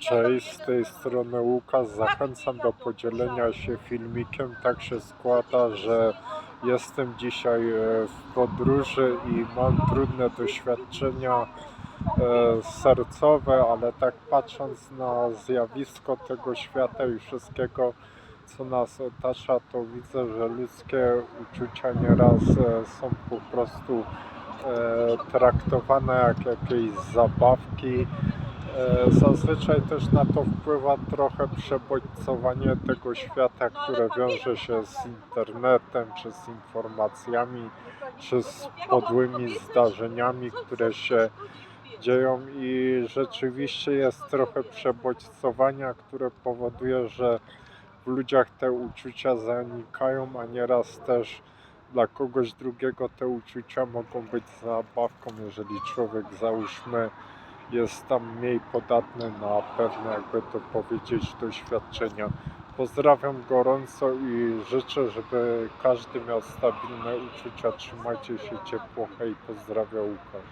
Cześć, z tej strony Łukasz. Zachęcam do podzielenia się filmikiem. Tak się składa, że jestem dzisiaj e, w podróży i mam trudne doświadczenia e, sercowe, ale tak patrząc na zjawisko tego świata i wszystkiego, co nas otacza, to widzę, że ludzkie uczucia nieraz e, są po prostu traktowane jak jakieś zabawki. E, Zazwyczaj też na to wpływa trochę przebodźcowanie tego świata, które wiąże się z internetem, czy z informacjami, czy z podłymi zdarzeniami, które się dzieją. I rzeczywiście jest trochę przebodźcowania, które powoduje, że w ludziach te uczucia zanikają, a nieraz też dla kogoś drugiego te uczucia mogą być zabawką, jeżeli człowiek załóżmy jest tam mniej podatny na pewne, jakby to powiedzieć, doświadczenia. Pozdrawiam gorąco i życzę, żeby każdy miał stabilne uczucia. Trzymajcie się ciepło. Hej, pozdrawia Łukasz.